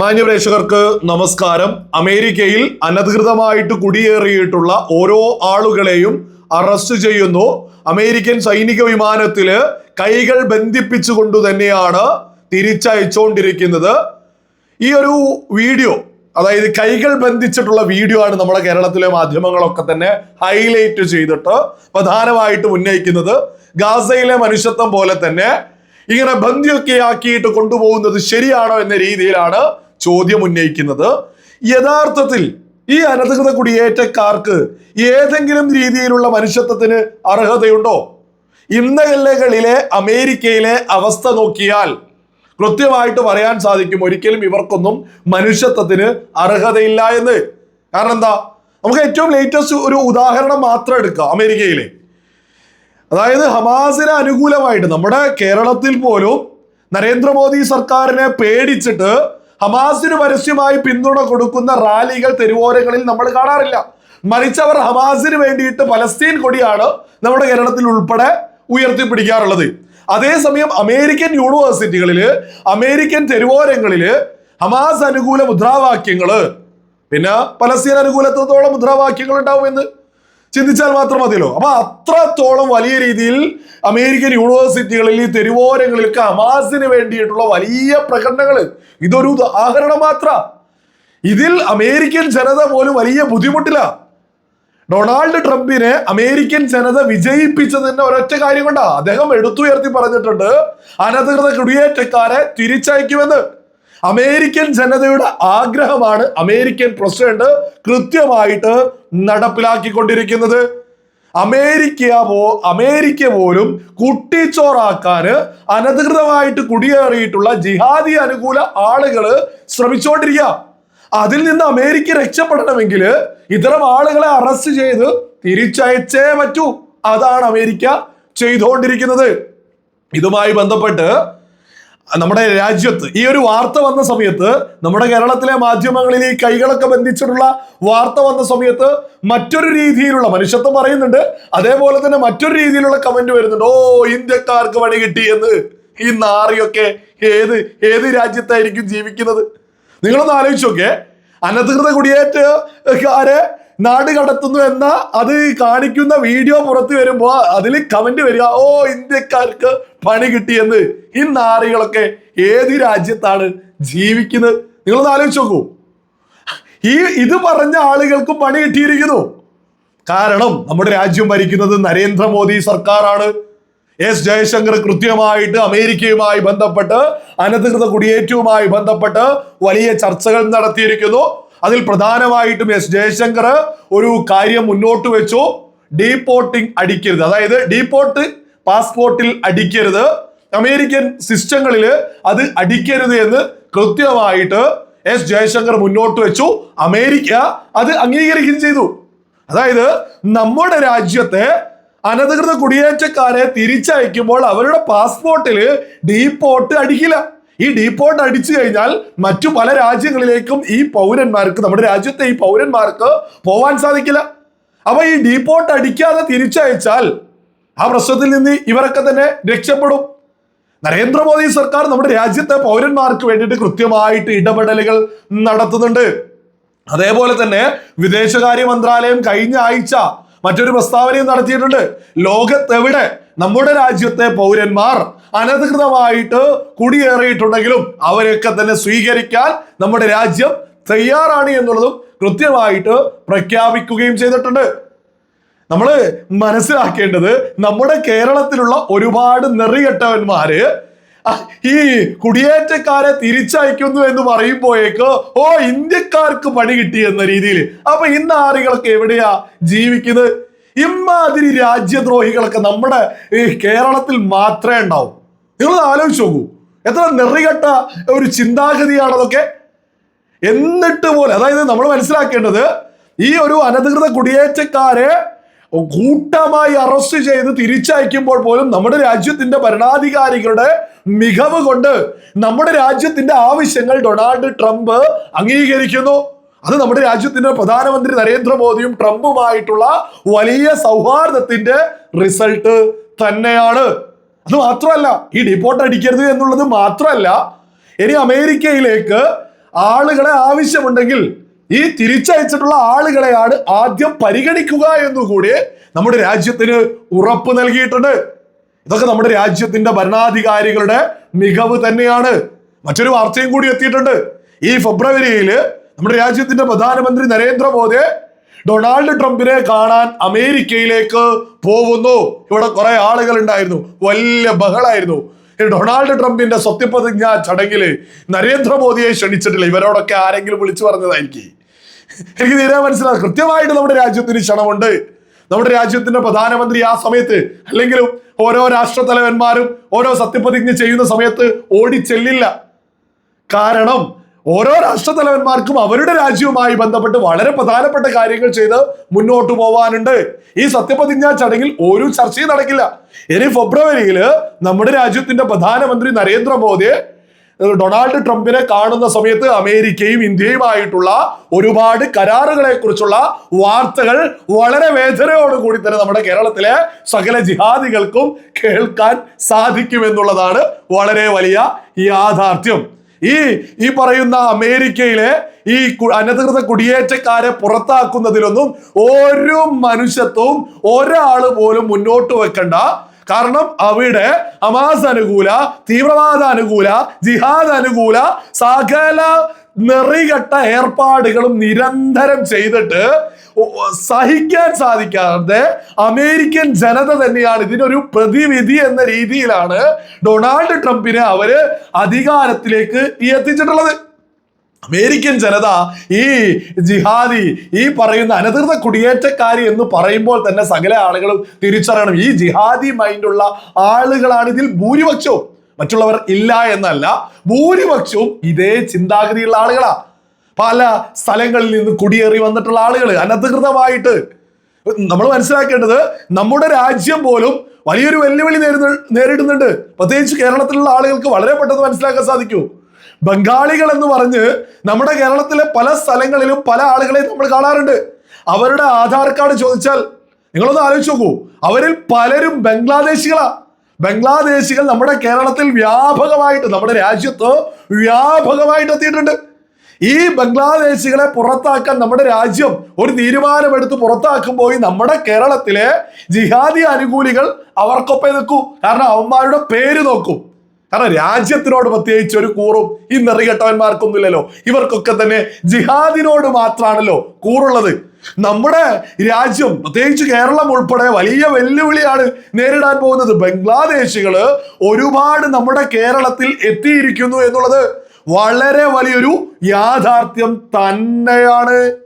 മാന്യപ്രേക്ഷകർക്ക് നമസ്കാരം. അമേരിക്കയിൽ അനധികൃതമായിട്ട് കുടിയേറിയിട്ടുള്ള ഓരോ ആളുകളെയും അറസ്റ്റ് ചെയ്യുന്നു. അമേരിക്കൻ സൈനിക വിമാനത്തിൽ കൈകൾ ബന്ധിപ്പിച്ചുകൊണ്ട് തന്നെയാണ് തിരിച്ചയച്ചുകൊണ്ടിരിക്കുന്നത്. ഈ ഒരു വീഡിയോ അതായത് കൈകൾ ബന്ധിച്ചിട്ടുള്ള വീഡിയോ ആണ് നമ്മുടെ കേരളത്തിലെ മാധ്യമങ്ങളൊക്കെ തന്നെ ഹൈലൈറ്റ് ചെയ്തിട്ട് പ്രധാനമായിട്ടും ഉന്നയിക്കുന്നത്. ഗാസയിലെ മനുഷ്യത്വം പോലെ തന്നെ ഇങ്ങനെ ബന്ധിയൊക്കെ ആക്കിയിട്ട് കൊണ്ടുപോകുന്നത് ശരിയാണോ എന്ന രീതിയിലാണ് ചോദ്യം ഉന്നയിക്കുന്നത് യഥാർത്ഥത്തിൽ ഈ അനധികൃത കുടിയേറ്റക്കാർക്ക് ഏതെങ്കിലും രീതിയിലുള്ള മനുഷ്യത്വത്തിന് അർഹതയുണ്ടോ? ഇന്നലകളിലെ അമേരിക്കയിലെ അവസ്ഥ നോക്കിയാൽ കൃത്യമായിട്ട് പറയാൻ സാധിക്കും ഒരിക്കലും ഇവർക്കൊന്നും മനുഷ്യത്വത്തിന് അർഹതയില്ല എന്ന്. കാരണം എന്താ? നമുക്ക് ഏറ്റവും ലേറ്റസ്റ്റ് ഒരു ഉദാഹരണം മാത്രം എടുക്കാം അമേരിക്കയിലെ. അതായത് ഹമാസിന് അനുകൂലമായിട്ട് നമ്മുടെ കേരളത്തിൽ പോലും നരേന്ദ്രമോദി സർക്കാരിനെ പേടിച്ചിട്ട് ഹമാസിന് പരസ്യമായി പിന്തുണ കൊടുക്കുന്ന റാലികൾ തെരുവോരങ്ങളിൽ നമ്മൾ കാണാറില്ല. മരിച്ചവർ ഹമാസിന് വേണ്ടിയിട്ട് പലസ്തീൻ കൊടിയാണ് നമ്മുടെ കേരളത്തിൽ ഉൾപ്പെടെ ഉയർത്തിപ്പിടിക്കാറുള്ളത്. അതേസമയം അമേരിക്കൻ യൂണിവേഴ്സിറ്റികളിൽ അമേരിക്കൻ തെരുവോരങ്ങളിൽ ഹമാസ് അനുകൂല മുദ്രാവാക്യങ്ങൾ പിന്നെ പലസ്തീൻ അനുകൂലത്തോളം മുദ്രാവാക്യങ്ങൾ ഉണ്ടാവുമെന്ന് ചിന്തിച്ചാൽ മാത്രം മതിയല്ലോ. അപ്പൊ അത്രത്തോളം വലിയ രീതിയിൽ അമേരിക്കൻ യൂണിവേഴ്സിറ്റികളിൽ ഈ തെരുവോരങ്ങളിലൊക്കെ ഹമാസിന് വേണ്ടിയിട്ടുള്ള വലിയ പ്രകടനങ്ങൾ ഇതൊരു ഉദാഹരണം മാത്ര. ഇതിൽ അമേരിക്കൻ ജനത പോലും വലിയ ബുദ്ധിമുട്ടില്ല. ഡൊണാൾഡ് ട്രംപിനെ അമേരിക്കൻ ജനത വിജയിപ്പിച്ചതിന്റെ ഒരൊറ്റ കാര്യം കൊണ്ടാ. അദ്ദേഹം എടുത്തുയർത്തി പറഞ്ഞിട്ടുണ്ട് അനധികൃത കുടിയേറ്റക്കാരെ തിരിച്ചയക്കുമെന്ന്. അമേരിക്കൻ ജനതയുടെ ആഗ്രഹമാണ് അമേരിക്കൻ പ്രസിഡന്റ് കൃത്യമായിട്ട് നടപ്പിലാക്കിക്കൊണ്ടിരിക്കുന്നത്. അമേരിക്ക പോ അമേരിക്ക പോലും കുട്ടിച്ചോറാക്കാൻ അനധികൃതമായിട്ട് കുടിയേറിയിട്ടുള്ള ജിഹാദി അനുകൂല ആളുകൾ ശ്രമിച്ചുകൊണ്ടിരിക്കുക അതിൽ നിന്ന് അമേരിക്ക രക്ഷപ്പെടണമെങ്കിൽ ഇത്തരം ആളുകളെ അറസ്റ്റ് ചെയ്ത് തിരിച്ചയച്ചേ പറ്റൂ. അതാണ് അമേരിക്ക ചെയ്തുകൊണ്ടിരിക്കുന്നത്. ഇതുമായി ബന്ധപ്പെട്ട് നമ്മുടെ രാജ്യത്ത് ഈ ഒരു വാർത്ത വന്ന സമയത്ത് നമ്മുടെ കേരളത്തിലെ മാധ്യമങ്ങളിൽ ഈ കൈകളൊക്കെ ബന്ധിച്ചിട്ടുള്ള വാർത്ത വന്ന സമയത്ത് മറ്റൊരു രീതിയിലുള്ള മനുഷ്യത്വം പറയുന്നുണ്ട്. അതേപോലെ തന്നെ മറ്റൊരു രീതിയിലുള്ള കമന്റ് വരുന്നുണ്ട്. ഓ ഇന്ത്യക്കാർക്ക് പണി കിട്ടി എന്ന്. ഈ നാറിയൊക്കെ ഏത് ഏത് രാജ്യത്തായിരിക്കും ജീവിക്കുന്നത്? നിങ്ങളൊന്ന് ആലോചിച്ചോക്കെ അനധികൃത കുടിയേറ്റക്കാരെ നാട് കടത്തുന്നു എന്ന അത് കാണിക്കുന്ന വീഡിയോ പുറത്തു വരുമ്പോൾ അതിൽ കമന്റ് വരിക ഓ ഇന്ത്യക്കാർക്ക് പണി കിട്ടിയെന്ന് ഈ നാറികളൊക്കെ ഏത് രാജ്യത്താണ് ജീവിക്കുന്നത്? നിങ്ങളൊന്ന് ആലോചിച്ച് നോക്കൂ. ഈ ഇത് പറഞ്ഞ ആളുകൾക്ക് പണി കിട്ടിയിരിക്കുന്നു. കാരണം നമ്മുടെ രാജ്യം ഭരിക്കുന്നത് നരേന്ദ്രമോദി സർക്കാരാണ്. എസ് ജയശങ്കർ കൃത്യമായിട്ട് അമേരിക്കയുമായി ബന്ധപ്പെട്ട് അനധികൃത കുടിയേറ്റവുമായി ബന്ധപ്പെട്ട് വലിയ ചർച്ചകൾ നടത്തിയിരിക്കുന്നു. അതിൽ പ്രധാനമായിട്ടും എസ് ജയശങ്കർ ഒരു കാര്യം മുന്നോട്ട് വെച്ചു. ഡീപോർട്ടിംഗ് അടിക്കരുത്. അതായത് ഡീപോർട്ട് പാസ്പോർട്ടിൽ അടിക്കരുത്. അമേരിക്കൻ സിസ്റ്റങ്ങളിൽ അത് അടിക്കരുത് എന്ന് കൃത്യമായിട്ട് എസ് ജയശങ്കർ മുന്നോട്ട് വെച്ചു. അമേരിക്ക അത് അംഗീകരിക്കുകയും ചെയ്തു. അതായത് നമ്മുടെ രാജ്യത്തെ അനധികൃത കുടിയേറ്റക്കാരെ തിരിച്ചയക്കുമ്പോൾ അവരുടെ പാസ്പോർട്ടിൽ ഡീപ്പോർട്ട് അടിക്കില്ല. ഈ ഡീപ്പോർട്ട് അടിച്ചു കഴിഞ്ഞാൽ മറ്റു പല രാജ്യങ്ങളിലേക്കും ഈ പൗരന്മാർക്ക് നമ്മുടെ രാജ്യത്തെ ഈ പൗരന്മാർക്ക് പോവാൻ സാധിക്കില്ല. അപ്പൊ ഈ ഡീപ്പോർട്ട് അടിക്കാതെ തിരിച്ചയച്ചാൽ ആ പ്രശ്നത്തിൽ നിന്ന് ഇവരൊക്കെ തന്നെ രക്ഷപ്പെടും. നരേന്ദ്രമോദി സർക്കാർ നമ്മുടെ രാജ്യത്തെ പൗരന്മാർക്ക് വേണ്ടിയിട്ട് കൃത്യമായിട്ട് ഇടപെടലുകൾ നടത്തുന്നുണ്ട്. അതേപോലെ തന്നെ വിദേശകാര്യ മന്ത്രാലയം കഴിഞ്ഞ ആഴ്ച മറ്റൊരു പ്രസ്താവനയും നടത്തിയിട്ടുണ്ട്. ലോകത്തെവിടെ നമ്മുടെ രാജ്യത്തെ പൗരന്മാർ അനധികൃതമായിട്ട് കുടിയേറിയിട്ടുണ്ടെങ്കിലും അവരെയൊക്കെ തന്നെ സ്വീകരിക്കാൻ നമ്മുടെ രാജ്യം തയ്യാറാണ് എന്നുള്ളതും കൃത്യമായിട്ട് പ്രഖ്യാപിക്കുകയും ചെയ്തിട്ടുണ്ട്. നമ്മൾ മനസ്സിലാക്കേണ്ടത് നമ്മുടെ കേരളത്തിലുള്ള ഒരുപാട് നെറികെട്ടവന്മാര് ഈ കുടിയേറ്റക്കാരെ തിരിച്ചയക്കുന്നു എന്ന് പറയുമ്പോഴേക്ക് ഓ ഇന്ത്യക്കാർക്ക് പണി കിട്ടി എന്ന രീതിയിൽ. അപ്പൊ ഇന്ന് ആറികളൊക്കെ എവിടെയാ ജീവിക്കുന്നത്? ഇമാതിരി രാജ്യദ്രോഹികളൊക്കെ നമ്മുടെ ഈ കേരളത്തിൽ മാത്രമേ ഉണ്ടാവും. നിങ്ങൾ ആലോചിച്ച് നോക്കൂ. എത്ര നെറികെട്ട ഒരു ചിന്താഗതിയാണതൊക്കെ. എന്നിട്ട് പോലെ അതായത് നമ്മൾ മനസ്സിലാക്കേണ്ടത് ഈ ഒരു അനധികൃത കുടിയേറ്റക്കാരെ കൂട്ടമായി അറസ്റ്റ് ചെയ്ത് തിരിച്ചയക്കുമ്പോൾ പോലും നമ്മുടെ രാജ്യത്തിന്റെ ഭരണാധികാരികളുടെ മികവ് കൊണ്ട് നമ്മുടെ രാജ്യത്തിന്റെ ആവശ്യങ്ങൾ ഡൊണാൾഡ് ട്രംപ് അംഗീകരിക്കുന്നു. അത് നമ്മുടെ രാജ്യത്തിന്റെ പ്രധാനമന്ത്രി നരേന്ദ്രമോദിയും ട്രംപുമായിട്ടുള്ള വലിയ സൗഹാർദ്ദത്തിന്റെ റിസൾട്ട് തന്നെയാണ്. അത് മാത്രമല്ല ഈ ഡിപ്പോർട്ട് അടിക്കരുത് എന്നുള്ളത് മാത്രമല്ല ഇനി അമേരിക്കയിലേക്ക് ആളുകളെ ആവശ്യമുണ്ടെങ്കിൽ ഈ തിരിച്ചയച്ചിട്ടുള്ള ആളുകളെയാണ് ആദ്യം പരിഗണിക്കുക എന്നുകൂടി നമ്മുടെ രാജ്യത്തിന് ഉറപ്പ് നൽകിയിട്ടുണ്ട്. ഇതൊക്കെ നമ്മുടെ രാജ്യത്തിന്റെ ഭരണാധികാരികളുടെ മികവ് തന്നെയാണ്. മറ്റൊരു വാർത്തയും കൂടി എത്തിയിട്ടുണ്ട്. ഈ ഫെബ്രുവരിയിൽ നമ്മുടെ രാജ്യത്തിന്റെ പ്രധാനമന്ത്രി നരേന്ദ്രമോദി ഡൊണാൾഡ് ട്രംപിനെ കാണാൻ അമേരിക്കയിലേക്ക് പോകുന്നു. ഇവിടെ കുറെ ആളുകൾ ഉണ്ടായിരുന്നു. വലിയ ബഹളായിരുന്നു. ഡൊണാൾഡ് ട്രംപിന്റെ സത്യപ്രതിജ്ഞ ചടങ്ങിൽ നരേന്ദ്രമോദിയെ ക്ഷണിച്ചിട്ടില്ല. ഇവരോടൊക്കെ ആരെങ്കിലും വിളിച്ചു പറഞ്ഞതായിരിക്കും. എനിക്ക് തീരെ മനസ്സിലാകും കൃത്യമായിട്ട് നമ്മുടെ രാജ്യത്തിന് ക്ഷണമുണ്ട്. നമ്മുടെ രാജ്യത്തിന്റെ പ്രധാനമന്ത്രി ആ സമയത്ത് അല്ലെങ്കിലും ഓരോ രാഷ്ട്രത്തലവന്മാരും ഓരോ സത്യപ്രതിജ്ഞ ചെയ്യുന്ന സമയത്ത് ഓടിച്ചെല്ലില്ല കാരണം ഓരോ രാഷ്ട്രത്തലവന്മാർക്കും അവരുടെ രാജ്യവുമായി ബന്ധപ്പെട്ട് വളരെ പ്രധാനപ്പെട്ട കാര്യങ്ങൾ ചെയ്ത് മുന്നോട്ട് പോവാനുണ്ട്. ഈ സത്യപ്രതിജ്ഞാ ചടങ്ങിൽ ഒരു ചർച്ചയും നടക്കില്ല. ഇനി ഫെബ്രുവരിയിൽ നമ്മുടെ രാജ്യത്തിന്റെ പ്രധാനമന്ത്രി നരേന്ദ്രമോദി ഡൊണാൾഡ് ട്രംപിനെ കാണുന്ന സമയത്ത് അമേരിക്കയും ഇന്ത്യയുമായിട്ടുള്ള ഒരുപാട് കരാറുകളെ കുറിച്ചുള്ള വാർത്തകൾ വളരെ വേദനയോടുകൂടി തന്നെ നമ്മുടെ കേരളത്തിലെ സകല ജിഹാദികൾക്കും കേൾക്കാൻ സാധിക്കുമെന്നുള്ളതാണ് വളരെ വലിയ യാഥാർത്ഥ്യം. ഈ ഈ പറയുന്ന അമേരിക്കയിലെ ഈ അനധികൃത കുടിയേറ്റക്കാരെ പുറത്താക്കുന്നതിലൊന്നും ഒരു മനുഷ്യത്വവും ഒരാൾ പോലും മുന്നോട്ട് വെക്കണ്ട. കാരണം അവിടെ ഹമാസ് അനുകൂല തീവ്രവാദ അനുകൂല ജിഹാദ് അനുകൂല സകല നെറികെട്ട ഏർപ്പാടുകളും നിരന്തരം ചെയ്തിട്ട് സഹിക്കാൻ സാധിക്കാതെ അമേരിക്കൻ ജനത തന്നെയാണ് ഇതിനൊരു പ്രതിവിധി എന്ന രീതിയിലാണ് ഡൊണാൾഡ് ട്രംപിനെ അവർ അധികാരത്തിലേക്ക് എത്തിച്ചിട്ടുള്ളത്. അമേരിക്കൻ ജനത ഈ ജിഹാദി ഈ പറയുന്ന അനധികൃത കുടിയേറ്റക്കാരി എന്ന് പറയുമ്പോൾ തന്നെ സകല ആളുകളും തിരിച്ചറിയണം. ഈ ജിഹാദി മൈൻഡുള്ള ആളുകളാണ് ഇതിൽ ഭൂരിപക്ഷവും. മറ്റുള്ളവർ ഇല്ല എന്നല്ല ഭൂരിപക്ഷവും ഇതേ ചിന്താഗതിയുള്ള ആളുകളാ. പല സ്ഥലങ്ങളിൽ നിന്ന് കുടിയേറി വന്നിട്ടുള്ള ആളുകൾ അനധികൃതമായിട്ട്. നമ്മൾ മനസ്സിലാക്കേണ്ടത് നമ്മുടെ രാജ്യം പോലും വലിയൊരു വെല്ലുവിളി നേരിടുന്ന നേരിടുന്നുണ്ട്. പ്രത്യേകിച്ച് കേരളത്തിലുള്ള ആളുകൾക്ക് വളരെ പെട്ടെന്ന് മനസ്സിലാക്കാൻ സാധിക്കൂ. ബംഗാളികൾ എന്ന് പറഞ്ഞ് നമ്മുടെ കേരളത്തിലെ പല സ്ഥലങ്ങളിലും പല ആളുകളെ നമ്മൾ കാണാറുണ്ട്. അവരുടെ ആധാർ കാർഡ് ചോദിച്ചാൽ നിങ്ങളൊന്ന് ആലോചിച്ച് നോക്കൂ. അവരിൽ പലരും ബംഗ്ലാദേശികളാ. ബംഗ്ലാദേശികൾ നമ്മുടെ കേരളത്തിൽ വ്യാപകമായിട്ട് നമ്മുടെ രാജ്യത്ത് വ്യാപകമായിട്ട് എത്തിയിട്ടുണ്ട്. ഈ ബംഗ്ലാദേശികളെ പുറത്താക്കാൻ നമ്മുടെ രാജ്യം ഒരു തീരുമാനമെടുത്ത് പുറത്താക്കുമ്പോൾ നമ്മുടെ കേരളത്തിലെ ജിഹാദി അനുകൂലികൾ അവർക്കൊപ്പം നിൽക്കൂ. കാരണം അവന്മാരുടെ പേര് നോക്കും. കാരണം രാജ്യത്തിനോട് പ്രത്യേകിച്ച് ഒരു കൂറും ഈ നെറികെട്ടവന്മാർക്കൊന്നുമില്ലല്ലോ. ഇവർക്കൊക്കെ തന്നെ ജിഹാദിനോട് മാത്രമാണല്ലോ കൂറുള്ളത്. നമ്മുടെ രാജ്യം പ്രത്യേകിച്ച് കേരളം ഉൾപ്പെടെ വലിയ വെല്ലുവിളിയാണ് നേരിടാൻ പോകുന്നത്. ബംഗ്ലാദേശികൾ ഒരുപാട് നമ്മുടെ കേരളത്തിൽ എത്തിയിരിക്കുന്നു എന്നുള്ളത് വളരെ വലിയൊരു യാഥാർത്ഥ്യം തന്നെയാണ്.